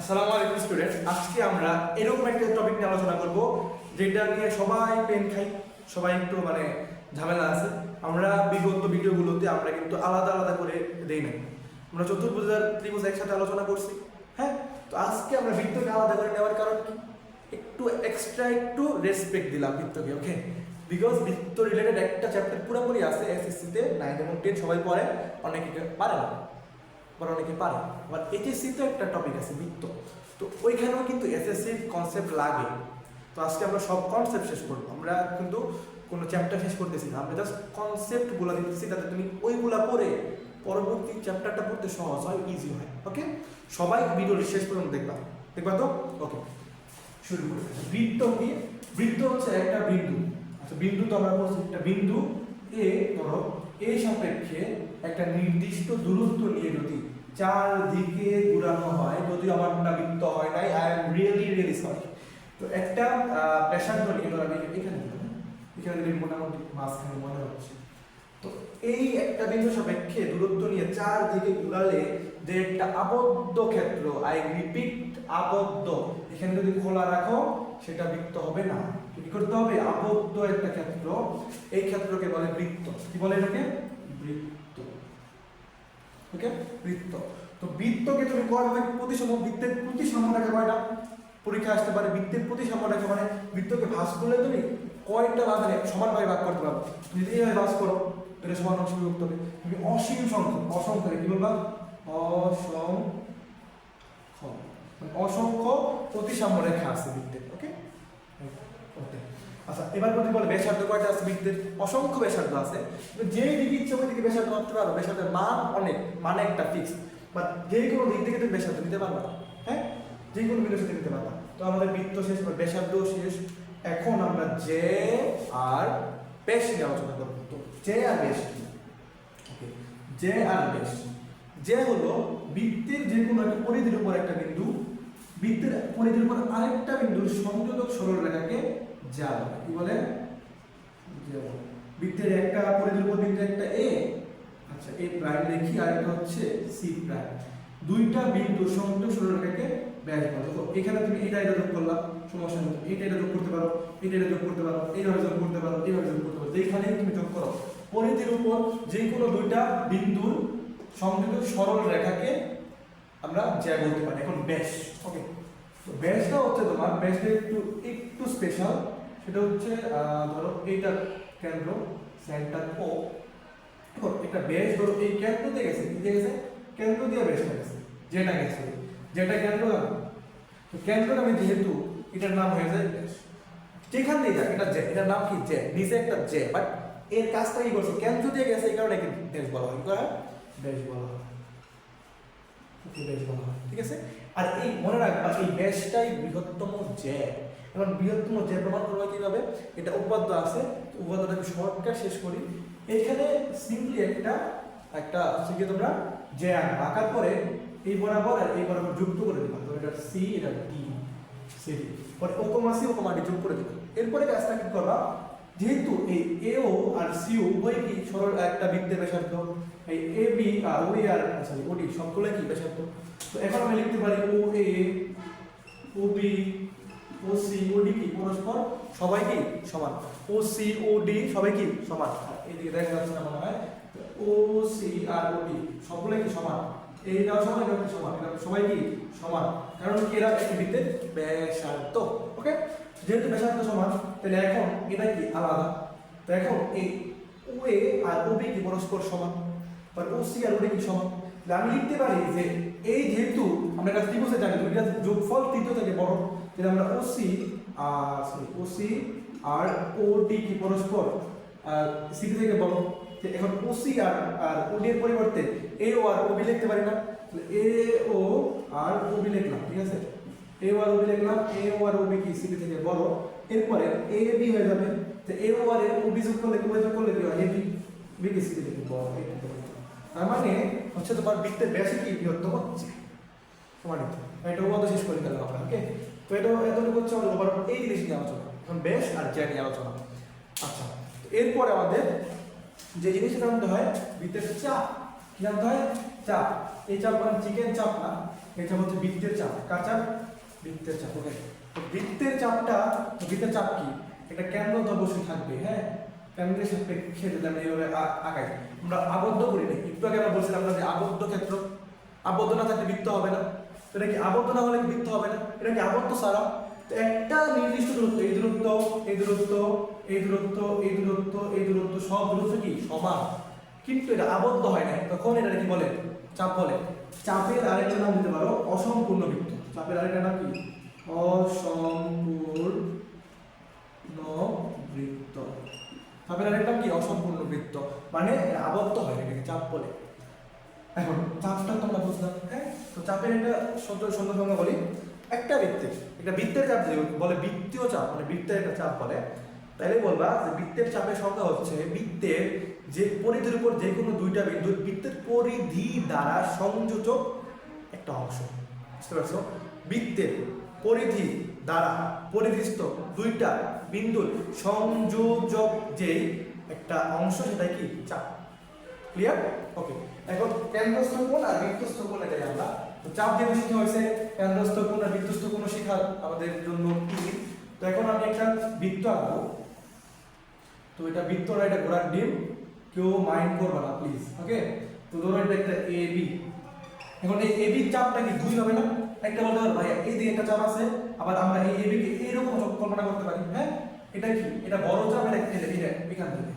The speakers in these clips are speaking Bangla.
আসসালামু আলাইকুম স্টুডেন্ট আজকে আমরা এরকম একটা টপিক নিয়ে আলোচনা করব, যেটা নিয়ে সবাই পেন খাই সবাই একটু মানে ঝামেলা আছে। আমরা বিগত ভিডিওগুলোতে আমরা কিন্তু আলাদা আলাদা করে দেই না আমরা চতুর্ভুজার ত্রিভুজ একসাথে আলোচনা করছি হ্যাঁ? তো আজকে আমরা বৃত্তকে আলাদা করে নেওয়ার কারণ কি? একটু এক্সট্রা একটু রেসপেক্ট দিলাম বৃত্তকে ওকে বিকজ বৃত্ত রিলেটেড একটা চ্যাপ্টার পুরোপুরি আছে এসএসসিতে নাইন এবং টেন সবাই পড়ে, অনেকে পারে না। আবার অনেকে পারে। আবার এইচএসসিতে একটা টপিক আছে, বৃত্ত। তো ওইখানেও কিন্তু এসএসসির কনসেপ্ট লাগে। তো আজকে আমরা সব কনসেপ্ট শেষ করব। আমরা কিন্তু কোনো চ্যাপ্টার শেষ করতেছি না। আমরা জাস্ট কনসেপ্টগুলো দিতেছি যাতে তুমি ওইগুলা পড়ে পরবর্তী চ্যাপ্টারটা পড়তে সহজ হয় ইজি হয়। ওকে সবাই ভিডিওটি শেষ পর্যন্ত দেখবা। দেখবা তো? ওকে শুরু করি। বৃত্ত কি? বৃত্ত হচ্ছে একটা বিন্দু। আচ্ছা বিন্দু তো আমরা বলছি একটা বিন্দু এ ধরো এই সাপেক্ষে একটা নির্দিষ্ট দূরত্ব নিয়ে যদি চারদিকে ঘুরানো হয়, যদি আমারটা বৃত্ত হয় নাই I am really really sorry তো একটা ব্যাসার্ধ নিয়ে ধরো আমি এখানে? এখানে দিলে মোটামুটি মাঝখানে মনে হচ্ছে। তো এই একটা বিন্দু সাপেক্ষে দূরত্ব নিয়ে চারদিকে ঘুরালে যে একটা আবদ্ধ ক্ষেত্র আই রিপিট আবদ্ধ, এখানে যদি খোলা রাখো, সেটা বৃত্ত হবে না। কি করতে হবে? আবদ্ধ একটা ক্ষেত্র, এই ক্ষেত্রকে বলে বৃত্ত। কি বলে এটাকে? বৃত্ত। ওকে? বৃত্ত। তো বৃত্তকে তুমি কয়ভাবে প্রতিসম? বৃত্তের প্রতিসম রেখা কয়টা? পরীক্ষা আসতে পারে বৃত্তের প্রতিসম রেখা মানে বৃত্তকে ভাঁজ করলে তুমি ভাগ মানে সমানভাবে ভাগ করতে পারো তুমি যদি এইভাবে ভাঁজ করো এটা সমান অংশ বিভক্ত হবে। তুমি অসীম সংখ্যক অসংখ্য কি বলবা? অসংখ্য মানে অসংখ্য প্রতিসাম্য রেখা আছে বৃত্তের, ওকে? ওকে। আচ্ছা এবার যদি বলে ব্যাসার্ধ কয়টা আছে? বৃত্তের অসংখ্য ব্যাসার্ধ আছে। যেই দিকে ইচ্ছে ওই দিকে ব্যাসার্ধ মাপতে পারো, ব্যাসার্ধের মান অনেক মানে একটা ফিক্স বা যে কোনো দিক থেকে তুমি ব্যাসার্ধ নিতে পারবা হ্যাঁ? যে কোনো বিন্দু সাথে নিতে পারবা। তো আমাদের বৃত্ত শেষ, বা ব্যাসার্ধ শেষ। এখন আমরা যে আর বেশ নিয়ে আলোচনা করব। তো যে আর বেশ ওকে যে আর বেশ। যে হলো বৃত্তের যে কোনো একটা পরিধির উপর একটা বিন্দু, বৃত্তের পরিধির উপর আরেকটা বিন্দুর সংযোজক সরল বলে। কি বলে। বৃত্তের একটা পরিধির উপর বিন্দু একটা এ আচ্ছা এ প্রাইম লিখি আর একটা হচ্ছে সি প্রাইম দুইটা বিন্দু সংযোগ সরল রেখাকে ব্যাস বলে দেখো, এখানে তুমি এটা এটা যোগ করলা, সমস্যা নেই। এটা এটা যোগ করতে পারো এটা এটা যোগ করতে পারো, এইভাবে যোগ করতে পারো, এইভাবে যোগ করতে পারো। যেখানে তুমি যোগ করো, পরিধির উপর যে কোনো দুইটা বিন্দুর সংযোগ সরল রেখাকে আমরা জ্যা বলতে পারি। এখন ব্যাস ওকে তো ব্যাসটা হচ্ছে তোমার, ব্যাসটা একটু স্পেশাল সেটা হচ্ছে ধরো এইটার কেন্দ্র সেন্টার ও একটা ব্যাস ধরো এই কেন্দ্র দিয়ে গেছে, কি গেছে? কেন্দ্র দিয়ে ব্যাসটা গেছে, যেটা গেছে, যেটা কেন্দ্র জানো তো কেন্দ্র আমি যেহেতু, এটার নাম হয়ে যায় যেখান দিয়ে যাক, এটা জে এটার নাম কি জে নিচে একটা জে বাট এর কাজটা কি করছে? কেন্দ্র দিয়ে গেছে, এই কারণে ব্যাস বলা হয় করা? ব্যাস বলা হয়। হয়, ঠিক আছে? আর এই মনে রাখবা, এই ব্যাসটাই বৃহত্তম জে এখন বৃহত্তম যে প্রমাণ করব কীভাবে, এটা উপাদ্য আছে উপাদ্যটাকে শর্টকাট শেষ করি। এখানে সিম্পলি একটা একটা হচ্ছে কি তোমরা আঁকবা আঁকার পরে এই বরাবর আর এই বরাবর যুক্ত করে দিবা। তো এটা সি এটা ডি সি পরে ওকমা সি ওকমা ডি যোগ করে দিবা। এরপরে কাজটা কি করবা? যেহেতু এই এও আর সিও উভয় কি সরল একটা বৃত্তের ব্যাসার্ধ, এই এ বি আর ওই আর সরি ওডি সবগুলো কি ব্যাসার্ধ? তো এখন আমি লিখতে পারি O B O C O D কি পরস্পর সবাই কি সমান? ও সি ও ডি সবাই কি সমান? এদিকে দেখা যাচ্ছে না মনে হয়। ও সি আর ও ডি সবগুলো কি সমান? এইটাও সমান এটাও কি সমান? এটা সবাই কি সমান? কারণ কি এরা একটি বৃত্তের ব্যাসার্ধ ওকে যেহেতু ব্যাসার্ধ সমান, তাহলে এখন এটা কি আলাদা? তো এখন এই ও এ আর ও বি কি পরস্পর সমান? আর ও সি আর ও ডি কি সমান? তাহলে আমি লিখতে পারি যে এই যেহেতু আমরা একটা ত্রিভুজে জানি যোগফল তৃতীয় থেকে বড়। তাহলে আমরা O C sorry O C আর ও ডি কি পরস্পর? আর সি থেকে বড় তো এখন ও সি আর আর ও ডি এর পরিবর্তে এ ও আর ও বি লিখতে পারি না। এ ও আর ও বি লিখলাম, ঠিক আছে? এ ও আর ও বি লিখলাম এ ও আর ও বি কি? সি থেকে বড় এরপরে এ বি হয়ে যাবে। তো এ ও আর ও বি যোগ করলে কি যোগ করলে কি হয়? এ বি বি কি সি থেকে পারে। তার মানে হচ্ছে তোমার বৃত্তের ব্যাসে কি বৃহত্তম? হচ্ছে প্রমাণিত এটা ওয়াদ শেষ করে দিলাম আমরা ওকে তো এটা এতটুকু হচ্ছে আমাদের ওভার এই জিনিস নিয়ে আলোচনা। এখন ব্যাস আর জ্যা নিয়ে আলোচনা। আচ্ছা এরপরে আমাদের যে জিনিসটা জানতে হয়? বৃত্তের চাপ কি জানতে হয়? চাপ এই চাপ মানে চিকেন চাপ না? এই চাপ হচ্ছে বৃত্তের চাপ কার চাপ বৃত্তের চাপ ওকে তো বৃত্তের চাপটা বৃত্তের চাপ কি? একটা কেন্দ্র তো অবশ্যই থাকবে হ্যাঁ? কেন্দ্রের সাপেক্ষে যদি আমরা এইভাবে আঁকাই। আমরা আবদ্ধ করি না একটু আগে আমরা বলছিলাম যে আবদ্ধ ক্ষেত্র। আবদ্ধ না থাকলে বৃত্ত হবে না। এটা কি আবদ্ধ না হলে বৃত্ত হবে না? এটা কি আবদ্ধ ছাড়া একটা নির্দিষ্ট দূরত্ব, এই দূরত্ব এই দূরত্ব এই দূরত্ব এই দূরত্ব এই দূরত্ব, সব দূরত্ব কি? সমান। কিন্তু এটা আবদ্ধ হয় না তখন এটা কি বলে? চাপ বলে। চাপের আরেকটা নাম দিতে পারো, অসম্পূর্ণ বৃত্ত। চাপের আরেকটা নাম কি? অসম্পূর্ণ বৃত্ত। চাপের আরেকটা কি? অসম্পূর্ণ বৃত্ত। মানে আবদ্ধ হয় এটাকে, চাপ বলে। এখন চাপটা তো আমরা বুঝলাম হ্যাঁ? তো চাপের একটা সুন্দর সুন্দর সংজ্ঞা বলি। একটা বৃত্তে একটা বৃত্তের চাপ যদি বলে বৃত্তীয় চাপ মানে বৃত্তের একটা চাপ বলে। তাইলে বলবা যে বৃত্তের চাপের সংখ্যা হচ্ছে বৃত্তের যে পরিধির উপর যে কোনো দুইটা বিন্দু, বৃত্তের পরিধি দ্বারা সংযোজক একটা অংশ। বুঝতে পারছ? বৃত্তের পরিধি দ্বারা পরিধিস্থ দুইটা বিন্দুর সংযোজক যে একটা অংশ সেটা কি? চাপ। ক্লিয়ার ওকে এখন কেন্দ্রস্থ কোণ আর বৃত্তস্থ কোণ এটাই আমরা। তো চাপ দিয়ে শিখতে হয়েছে কেন্দ্রস্থ কোণ আর বৃত্তস্থ কোণ শেখা আমাদের জন্য ইজি তো এখন আমি একটা বৃত্ত আঁকবো। তো এটা বৃত্ত না এটা ঘোড়ার ডিম। কেউ মাইন্ড করবে না প্লিজ ওকে তো ধরো এটা একটা এ বি এখন এই এ বি চাপটা কি দুই হবে না? একটা বলতে পারো ভাই এই দিকে একটা চাপ আছে, আবার আমরা এই এ বি কে এইরকম কল্পনা করতে পারি হ্যাঁ? এটা কি? এটা বড় চাপ, এটা এখান থেকে।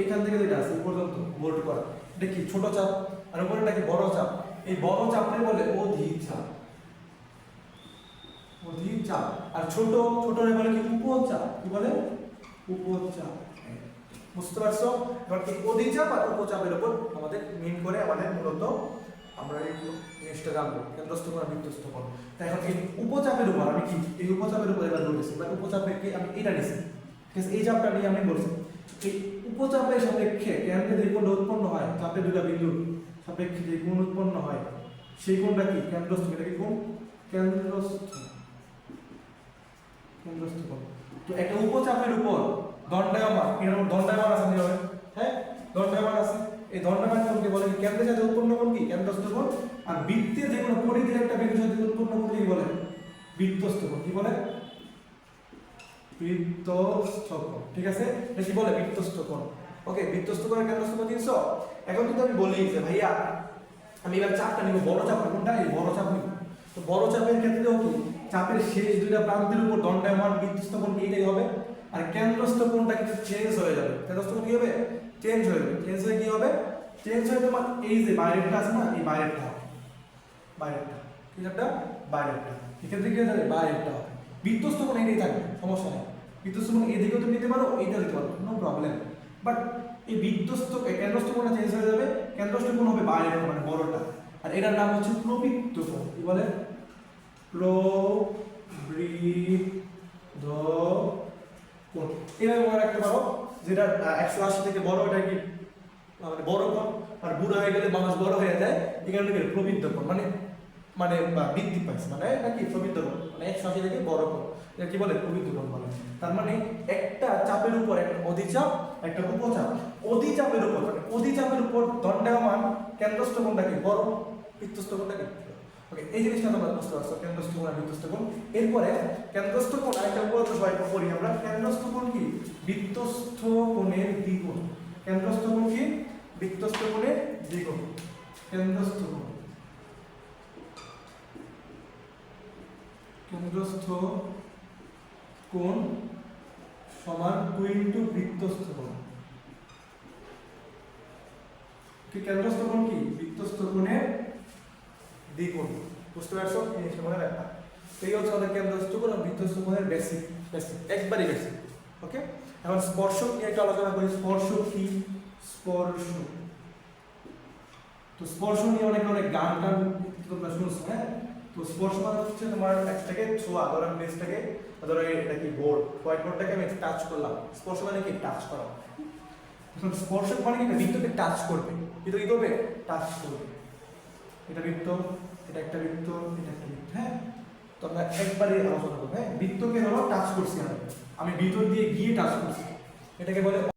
এইখান থেকে যেটা আছে পর্যন্ত বোল্ট করা। এটা কি, ছোট চাপ? আর উপরেটা কি, বড় চাপ? এই বড় চাপকে বলে অধিক চাপ। অধিক চাপ। আর ছোট ছোট বলে কি উপচাপ কি বলে? উপচাপ বুঝতে পারছ? এবার এই অধিচাপ আর উপচাপের উপর আমাদের মিন করে আমাদের মূলত আমরা এই জিনিসটা জানব। কেন্দ্রস্থ কোণ আর বৃত্তস্থ তাই এখন এই উপচাপের উপর আমি কি, এই উপচাপের উপর এবার ধরেছি বা উপচাপেরকে আমি এটা নিছি। ঠিক আছে? এই চাপটা নিয়ে আমি বলছি উপচাপের সাপেক্ষে কেন্দ্রে যে কোণটা উৎপন্ন হয়, চাপের দুটা বিন্দু সাপেক্ষে যে কোণ উৎপন্ন হয়, সেই কোণটা কি? কেন্দ্রস্থ, এটা কি কোণ? কেন্দ্রস্থ। কেন্দ্রস্থ কোণ। তো একটা উপচাপের উপর দণ্ডায়মান এরকম দণ্ডায়মান আছে নিয়মে হ্যাঁ? দণ্ডায়মান আছে। এই দণ্ডায়মান কোণকে বলে কি? কেন্দ্রের সাথে উৎপন্ন কোণ কি? কেন্দ্রস্থ কোণ। আর বৃত্তের যে কোনো পরিধির একটা বিন্দুর সাথে উৎপন্ন কোণকে কি বলে? বৃত্তস্থ কোণ। কি বলে? বৃত্তস্থ কোণ ঠিক আছে? এটা কি বলে বৃত্তস্থ কোণ ওকে বৃত্তস্থ কোণের কেন্দ্রস্থ এখন কিন্তু আমি বলি যে, ভাইয়া, আমি এবার চাপটা নিব, বড় চাপ কোনটা? এই বড় চাপ নিব। তো চাপের শেষ দুইটা প্রান্তের উপর দণ্ডায়মান বৃত্তস্থ কোণ কি এটাই হবে আর কেন্দ্রস্থ কোণটা কিন্তু চেঞ্জ হয়ে যাবে। কেন্দ্রস্থ কি হবে? চেঞ্জ হয়ে যাবে। চেঞ্জ হয়ে কি হবে? চেঞ্জ হয়ে তোমার এই যে বাইরেরটা আছে না, এই বাইরেরটা বাইরেরটা। কি একটা বাইরেরটা। এক্ষেত্রে কি হয়ে যাবে? বাইরেরটা হবে। বৃত্তস্থ কোণ এটাই থাকবে, সমস্যা নেই। বৃত্তস্থ কোণ এদিকেও তুমি নিতে পারো এইটা দিতে পারো কোনো প্রবলেম বাট এই এই কেন্দ্রস্থ কোণটা চেঞ্জ হয়ে যাবে, কেন্দ্রস্থ কোণ হবে বাইরের মানে বড়টা আর এটার নাম হচ্ছে প্রবৃত্ত কোণ, কি বলে? প্রবৃদ্ধ কোণ এভাবে মনে রাখতে পারো, যেটা একশো আশি থেকে বড়, এটা কি মানে বড় কোণ, আর বুড়ো হয়ে গেলে মানুষ বড় হয়ে যায়, এখানে প্রবৃদ্ধ কোণ মানে মানে বৃদ্ধি পাইছে। মানে এটা কি মানে একশো আশি থেকে বড় কোণ এটা কি বলে? কোণ বলে। তার মানে একটা চাপের উপর একটা অধিচাপ একটা উপচাপ। অধিচাপের উপর মানে অধিচাপের উপর দণ্ডায়মান কেন্দ্রস্থ কোণটা কি? বড়। বৃত্তস্থ কোণটা কি? ওকে এই জিনিসটা তোমরা বুঝতে পারছ। কেন্দ্রস্থ কোণ আর বৃত্তস্থ এরপরে কেন্দ্রস্থ কোণ আরেকটা উপর তো সবাই পড়ি আমরা কেন্দ্রস্থ কোণ কি? বৃত্তস্থ কোণের দ্বিগুণ। কেন্দ্রস্থ কোণ কি? বৃত্তস্থ কোণের দ্বিগুণ। কেন্দ্রস্থ কোণ। কেন্দ্রস্থ কোণ সমান টু ইন্টু বৃত্তস্থ কোণ। কি কেন্দ্রস্থ কোণ কি? বৃত্তস্থ কোণের দ্বিগুণ। বুঝতে পারছ? এই জিনিসটা মনে এই হচ্ছে আমাদের কেন্দ্রস্থ কোণ বৃত্তস্থ কোণের বেসিক বেসিক, একবারই বেসিক। ওকে? এখন স্পর্শক নিয়ে একটু আলোচনা করি। স্পর্শ কি? স্পর্শ তো স্পর্শ নিয়ে অনেক অনেক গান টান তোমরা শুনছো হ্যাঁ? তো স্পর্শ মানে হচ্ছে তোমার একটাকে ছোঁয়া ধরো আমি ধরো এটা কি বোর্ড হোয়াইট বোর্ডটাকে আমি টাচ করলাম। স্পর্শ মানে কি? টাচ করা। এখন স্পর্শক মানে কি? বৃত্তকে টাচ করবে। বৃত্ত কি করবে? টাচ করবে। এটা বৃত্ত, এটা একটা বৃত্ত, এটা একটা বৃত্ত হ্যাঁ? তো আমরা একবারে আলোচনা করব হ্যাঁ? বৃত্তকে ধরো টাচ করছি আমি আমি ভিতর দিয়ে গিয়ে টাচ করছি। এটাকে বলে